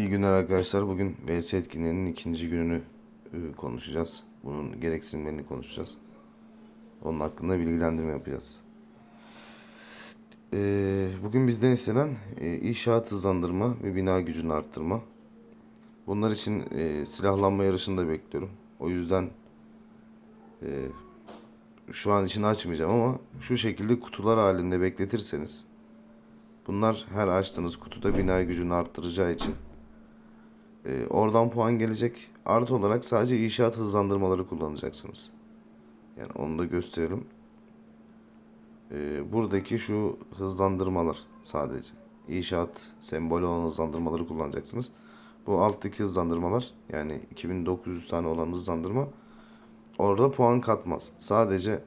İyi günler arkadaşlar. Bugün VS etkinliğinin ikinci gününü e, konuşacağız. Bunun gereksinimlerini konuşacağız. Onun hakkında bilgilendirme yapacağız. E, bugün bizden istenen e, inşaat hızlandırma ve bina gücünü arttırma. Bunlar için silahlanma yarışını da bekliyorum. O yüzden şu an için açmayacağım ama şu şekilde kutular halinde bekletirseniz bunlar her açtığınız kutuda bina gücünü arttıracağı için ee, oradan puan gelecek. Artı olarak sadece inşaat hızlandırmaları kullanacaksınız. Yani onu da gösterelim. Ee, buradaki şu hızlandırmalar sadece. İnşaat sembolü olan hızlandırmaları kullanacaksınız. Bu alttaki hızlandırmalar yani 2900 tane olan hızlandırma orada puan katmaz. Sadece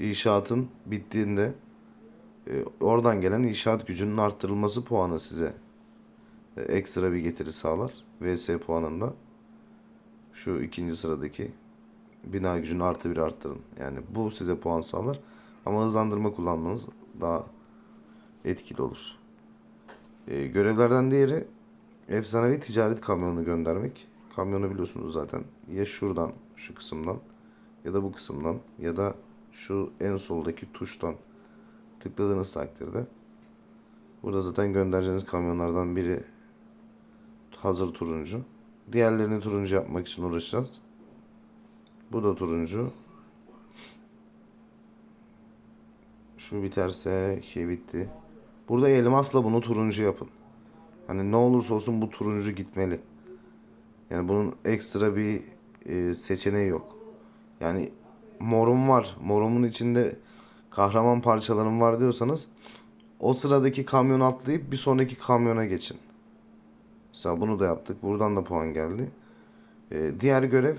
inşaatın bittiğinde e, oradan gelen inşaat gücünün arttırılması puanı size e, ekstra bir getiri sağlar. VS puanında şu ikinci sıradaki bina gücünü artı bir arttırın. Yani bu size puan sağlar. Ama hızlandırma kullanmanız daha etkili olur. E, görevlerden diğeri efsanevi ticaret kamyonunu göndermek. Kamyonu biliyorsunuz zaten. Ya şuradan, şu kısımdan ya da bu kısımdan ya da şu en soldaki tuştan tıkladığınız takdirde burada zaten göndereceğiniz kamyonlardan biri hazır turuncu. Diğerlerini turuncu yapmak için uğraşacağız. Bu da turuncu. Şu biterse şey bitti. Burada elmasla bunu turuncu yapın. Hani ne olursa olsun bu turuncu gitmeli. Yani bunun ekstra bir e, seçeneği yok. Yani morum var. Morumun içinde kahraman parçalarım var diyorsanız o sıradaki kamyon atlayıp bir sonraki kamyona geçin. Mesela bunu da yaptık. Buradan da puan geldi. Ee, diğer görev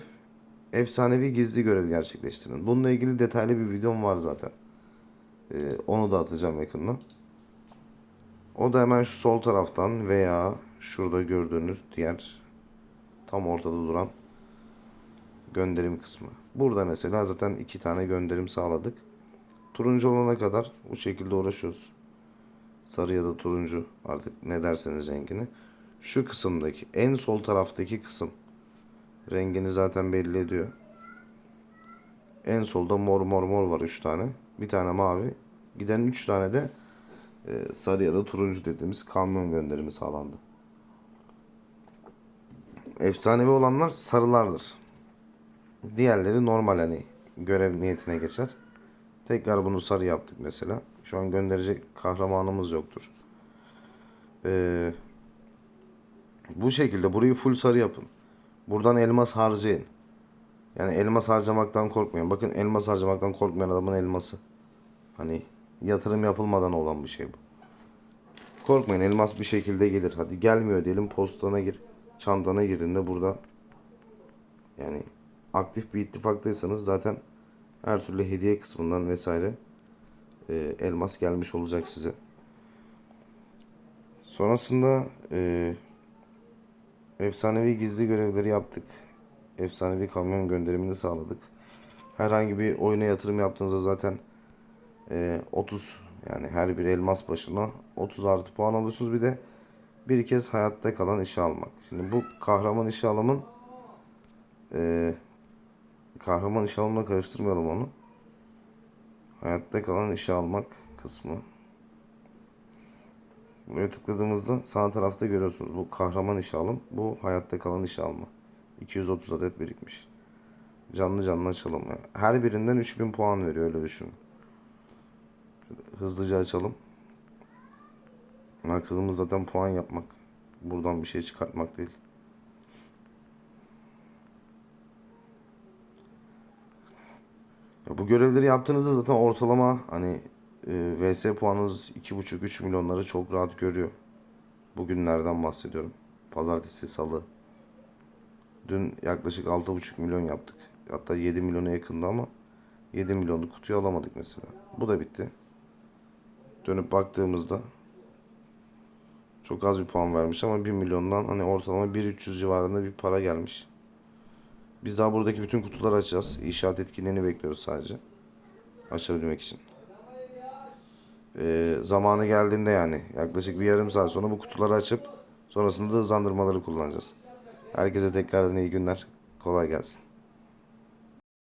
efsanevi gizli görev gerçekleştirin. Bununla ilgili detaylı bir videom var zaten. Ee, onu da atacağım yakında. O da hemen şu sol taraftan veya şurada gördüğünüz diğer tam ortada duran gönderim kısmı. Burada mesela zaten iki tane gönderim sağladık. Turuncu olana kadar bu şekilde uğraşıyoruz. Sarı ya da turuncu artık ne derseniz rengini. Şu kısımdaki en sol taraftaki kısım rengini zaten belli ediyor. En solda mor mor mor var 3 tane. Bir tane mavi. Giden 3 tane de e, sarı ya da turuncu dediğimiz kamyon gönderimi sağlandı. Efsanevi olanlar sarılardır. Diğerleri normal hani görev niyetine geçer. Tekrar bunu sarı yaptık mesela. Şu an gönderecek kahramanımız yoktur. Eee bu şekilde burayı full sarı yapın. Buradan elmas harcayın. Yani elmas harcamaktan korkmayın. Bakın elmas harcamaktan korkmayan adamın elması. Hani yatırım yapılmadan olan bir şey bu. Korkmayın elmas bir şekilde gelir. Hadi gelmiyor diyelim postana gir. Çantana girdiğinde burada yani aktif bir ittifaktaysanız zaten her türlü hediye kısmından vesaire e, elmas gelmiş olacak size. Sonrasında e, Efsanevi gizli görevleri yaptık. Efsanevi kamyon gönderimini sağladık. Herhangi bir oyuna yatırım yaptığınızda zaten e, 30 yani her bir elmas başına 30 artı puan alıyorsunuz. Bir de bir kez hayatta kalan işe almak. Şimdi bu kahraman işe alımın e, kahraman işe alımla karıştırmayalım onu. Hayatta kalan işe almak kısmı. Buraya tıkladığımızda sağ tarafta görüyorsunuz. Bu kahraman işe alım. Bu hayatta kalan işe alma. 230 adet birikmiş. Canlı canlı açalım. Her birinden 3000 puan veriyor öyle düşünün. Hızlıca açalım. Maksadımız zaten puan yapmak. Buradan bir şey çıkartmak değil. Ya bu görevleri yaptığınızda zaten ortalama hani VS puanınız 2,5-3 milyonları çok rahat görüyor. Bugünlerden bahsediyorum. Pazartesi, salı. Dün yaklaşık 6,5 milyon yaptık. Hatta 7 milyona yakındı ama 7 milyonluk kutuyu alamadık mesela. Bu da bitti. Dönüp baktığımızda çok az bir puan vermiş ama 1 milyondan hani ortalama 1.300 civarında bir para gelmiş. Biz daha buradaki bütün kutuları açacağız. İnşaat etkinliğini bekliyoruz sadece. Açabilmek için e, zamanı geldiğinde yani yaklaşık bir yarım saat sonra bu kutuları açıp sonrasında da hızlandırmaları kullanacağız. Herkese tekrardan iyi günler. Kolay gelsin.